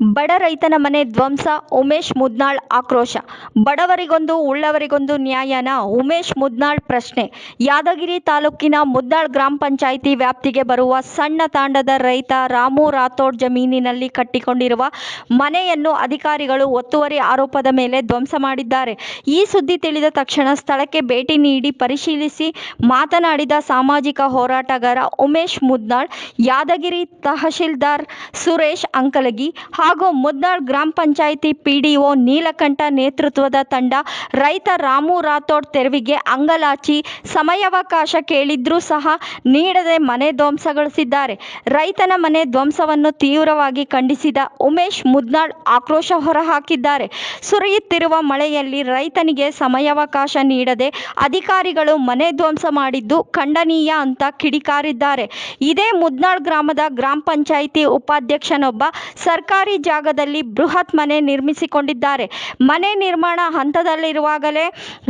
ಬಡ ರೈತನ ಮನೆ ಧ್ವಂಸ, ಉಮೇಶ್ ಮುದ್ನಾಳ್ ಆಕ್ರೋಶ. ಬಡವರಿಗೊಂದು, ಉಳ್ಳವರಿಗೊಂದು ನ್ಯಾಯನ ಉಮೇಶ್ ಮುದ್ನಾಳ್ ಪ್ರಶ್ನೆ. ಯಾದಗಿರಿ ತಾಲೂಕಿನ ಮುದ್ನಾಳ್ ಗ್ರಾಮ ಪಂಚಾಯಿತಿ ವ್ಯಾಪ್ತಿಗೆ ಬರುವ ಸಣ್ಣ ತಾಂಡದ ರೈತ ರಾಮು ರಾಥೋಡ್ ಜಮೀನಿನಲ್ಲಿ ಕಟ್ಟಿಕೊಂಡಿರುವ ಮನೆಯನ್ನು ಅಧಿಕಾರಿಗಳು ಒತ್ತುವರಿ ಆರೋಪದ ಮೇಲೆ ಧ್ವಂಸ ಮಾಡಿದ್ದಾರೆ. ಈ ಸುದ್ದಿ ತಿಳಿದ ತಕ್ಷಣ ಸ್ಥಳಕ್ಕೆ ಭೇಟಿ ನೀಡಿ ಪರಿಶೀಲಿಸಿ ಮಾತನಾಡಿದ ಸಾಮಾಜಿಕ ಹೋರಾಟಗಾರ ಉಮೇಶ್ ಮುದ್ನಾಳ್, ಯಾದಗಿರಿ ತಹಶೀಲ್ದಾರ್ ಸುರೇಶ್ ಅಂಕಲಗಿ ಹಾಗೂ ಮುದ್ನಾಳ್ ಗ್ರಾಮ ಪಂಚಾಯಿತಿ ಪಿಡಿಒ ನೀಲಕಂಠ ನೇತೃತ್ವದ ತಂಡ ರೈತ ರಾಮು ರಾಥೋಡ್ ತೆರವಿಗೆ ಅಂಗಲಾಚಿ ಸಮಯಾವಕಾಶ ಕೇಳಿದ್ರೂ ಸಹ ನೀಡದೆ ಮನೆ ಧ್ವಂಸಗೊಳಿಸಿದ್ದಾರೆ. ರೈತನ ಮನೆ ಧ್ವಂಸವನ್ನು ತೀವ್ರವಾಗಿ ಖಂಡಿಸಿದ ಉಮೇಶ್ ಮುದ್ನಾಳ್ ಆಕ್ರೋಶ ಹೊರಹಾಕಿದ್ದಾರೆ. ಸುರಿಯುತ್ತಿರುವ ಮಳೆಯಲ್ಲಿ ರೈತನಿಗೆ ಸಮಯಾವಕಾಶ ನೀಡದೆ ಅಧಿಕಾರಿಗಳು ಮನೆ ಧ್ವಂಸ ಮಾಡಿದ್ದು ಖಂಡನೀಯ ಅಂತ ಕಿಡಿಕಾರಿದ್ದಾರೆ. ಇದೇ ಮುದ್ನಾಳ್ ಗ್ರಾಮದ ಗ್ರಾಮ ಪಂಚಾಯಿತಿ ಉಪಾಧ್ಯಕ್ಷನೊಬ್ಬ ಸರ್ಕಾರಿ ಜಾಗದಲ್ಲಿ ಬೃಹತ್ ಮನೆ ನಿರ್ಮಿಸಿಕೊಂಡಿದ್ದಾರೆ. ಮನೆ ನಿರ್ಮಾಣ ಹಂತದಲ್ಲಿರುವಾಗಲೇ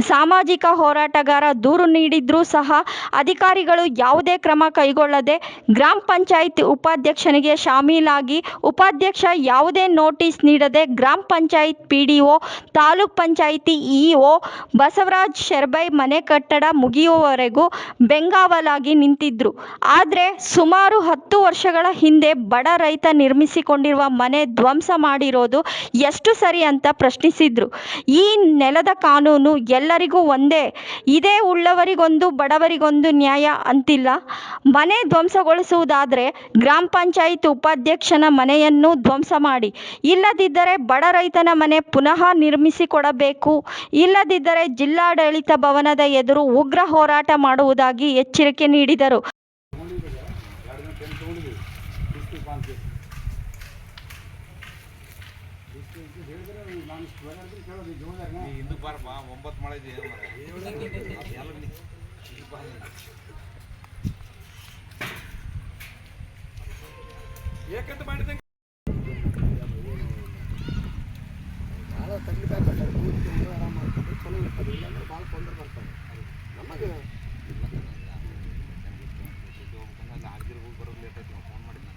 ಸಾಮಾಜಿಕ ಹೋರಾಟಗಾರ ದೂರು ನೀಡಿದ್ರೂ ಸಹ ಅಧಿಕಾರಿಗಳು ಯಾವುದೇ ಕ್ರಮ ಕೈಗೊಳ್ಳದೆ ಗ್ರಾಮ ಪಂಚಾಯತ್ ಉಪಾಧ್ಯಕ್ಷನಿಗೆ ಶಾಮೀಲಾಗಿ ಉಪಾಧ್ಯಕ್ಷ ಯಾವುದೇ ನೋಟಿಸ್ ನೀಡದೆ ಗ್ರಾಮ ಪಂಚಾಯತ್ ಪಿಡಿಒ, ತಾಲೂಕ್ ಪಂಚಾಯಿತಿ ಇಒ ಬಸವರಾಜ್ ಶೆರ್ಬೈ ಮನೆ ಕಟ್ಟಡ ಮುಗಿಯುವವರೆಗೂ ಬೆಂಗಾವಲಾಗಿ ನಿಂತಿದ್ರು. ಆದ್ರೆ ಸುಮಾರು ಹತ್ತು ವರ್ಷಗಳ ಹಿಂದೆ ಬಡ ರೈತ ನಿರ್ಮಿಸಿಕೊಂಡಿರುವ ಮನೆ ಧ್ವಂಸ ಮಾಡಿರೋದು ಎಷ್ಟು ಸರಿ ಅಂತ ಪ್ರಶ್ನಿಸಿದ್ರು. ಈ ನೆಲದ ಕಾನೂನು ಎಲ್ಲರಿಗೂ ಒಂದೇ. ಇದೇ ಉಳ್ಳವರಿಗೊಂದು, ಬಡವರಿಗೊಂದು ನ್ಯಾಯ ಅಂತಿಲ್ಲ. ಮನೆ ಧ್ವಂಸಗೊಳಿಸುವುದಾದ್ರೆ ಗ್ರಾಮ ಪಂಚಾಯತ್ ಉಪಾಧ್ಯಕ್ಷನ ಮನೆಯನ್ನು ಧ್ವಂಸ ಮಾಡಿ. ಇಲ್ಲದಿದ್ದರೆ ಬಡ ರೈತನ ಮನೆ ಪುನಃ ನಿರ್ಮಿಸಿಕೊಡಬೇಕು. ಇಲ್ಲದಿದ್ದರೆ ಜಿಲ್ಲಾಡಳಿತ ಭವನದ ಎದುರು ಉಗ್ರ ಹೋರಾಟ ಮಾಡುವುದಾಗಿ ಎಚ್ಚರಿಕೆ ನೀಡಿದರು. ಹಿಂದಕ್ಕೆ ಬಾರಪ್ಪ ಒಂಬತ್ತು ಮಳೆ ಇದೆ. ಏಕಂತ ಮಾಡಿದಂಗೆ ಭಾಳ ತೆಗಿಬೇಕಾಗ್ತದೆ ಆರಾಮ ಮಾಡ್ಕೊಂಡು ಚಲೋ ಇರ್ತದೆ ಇಲ್ಲಾಂದ್ರೆ ಭಾಳ ತೊಂದರೆ ಬರ್ತದೆ ನಮಗೆ ಆಗಿರ್ಬೋದು ಬರೋದು ಲೇಟ್ ಆಯ್ತು ಫೋನ್ ಮಾಡಿದ್ದೆ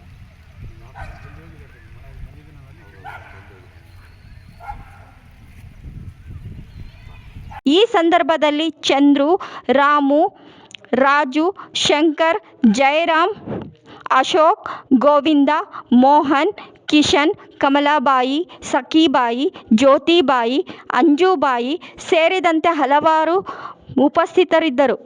ಈ ಸಂದರ್ಭದಲ್ಲಿ ಚಂದ್ರು, ರಾಮು, ರಾಜು, ಶಂಕರ್, ಜಯರಾಮ್, ಅಶೋಕ್, ಗೋವಿಂದ, ಮೋಹನ್, ಕಿಶನ್, ಕಮಲಾಬಾಯಿ, ಸಖೀಬಾಯಿ, ಜ್ಯೋತಿಬಾಯಿ, ಅಂಜುಬಾಯಿ ಸೇರಿದಂತೆ ಹಲವಾರು ಉಪಸ್ಥಿತರಿದ್ದರು.